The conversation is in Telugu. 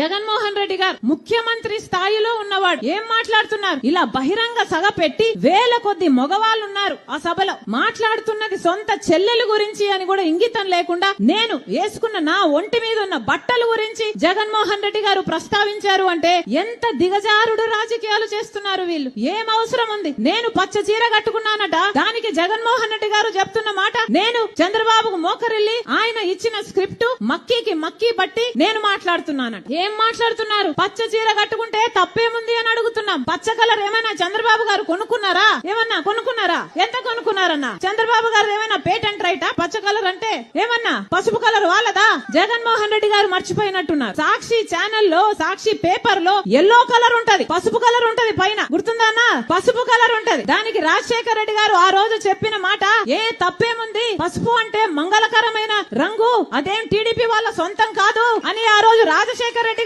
జగన్మోహన్ రెడ్డి గారు ముఖ్యమంత్రి స్థాయిలో ఉన్నవాడు. ఏం మాట్లాడుతున్నారు? ఇలా బహిరంగ సభ పెట్టి వేల కొద్ది మగవాళ్ళు ఉన్నారు ఆ సభలో మాట్లాడుతున్నది సొంత చెల్లెల గురించి అని కూడా ఇంగితం లేకుండా నేను వేసుకున్న నా ఒంటి మీద ఉన్న బట్టల గురించి జగన్మోహన్ రెడ్డి గారు ప్రస్తావించారు అంటే ఎంత దిగజారుడు రాజకీయాలు చేస్తున్నారు వీళ్ళు. ఏం అవసరం ఉంది? నేను పచ్చ చీర కట్టుకున్నానట. దానికి జగన్మోహన్ రెడ్డి గారు చెప్తున్న మాట నేను చంద్రబాబుకు మోకరిల్లి ఆయన ఇచ్చిన స్క్రిప్ట్ మక్కీకి మక్కీ బట్టి నేను మాట్లాడుతున్నానట. ఏం మాట్లాడుతున్నారు? పచ్చ చీర కట్టుకుంటే తప్పేముంది అని అడుగుతున్నాం. పచ్చ కలర్ ఏమైనా చంద్రబాబు గారు కొనుక్కున్నారా? ఏమన్నా కొనుక్కున్నారా? ఎంత కొనుక్కున్నారన్నా? చంద్రబాబు గారు ఏమైనా పేటెంట్ రైటా? పచ్చ కలర్ అంటే ఏమన్నా? పసుపు కలర్ వాళ్ళదా? జగన్మోహన్ రెడ్డి గారు మర్చిపోయినట్టున్నారు. సాక్షి ఛానల్లో సాక్షి పేపర్లో ఎల్లో కలర్ ఉంటది. పసుపు కలర్ ఉంటది పైన. గుర్తుందా పసుపు కలర్ ఉంటది. దానికి రాజశేఖర రెడ్డి గారు ఆ రోజు చెప్పిన మాట ఏ తప్పేముంది? పసుపు అంటే మంగళ రంగు. అదేం టీడీపీ వాళ్ళ సొంతం కాదు అని ఆ రోజు రాజశేఖర రెడ్డి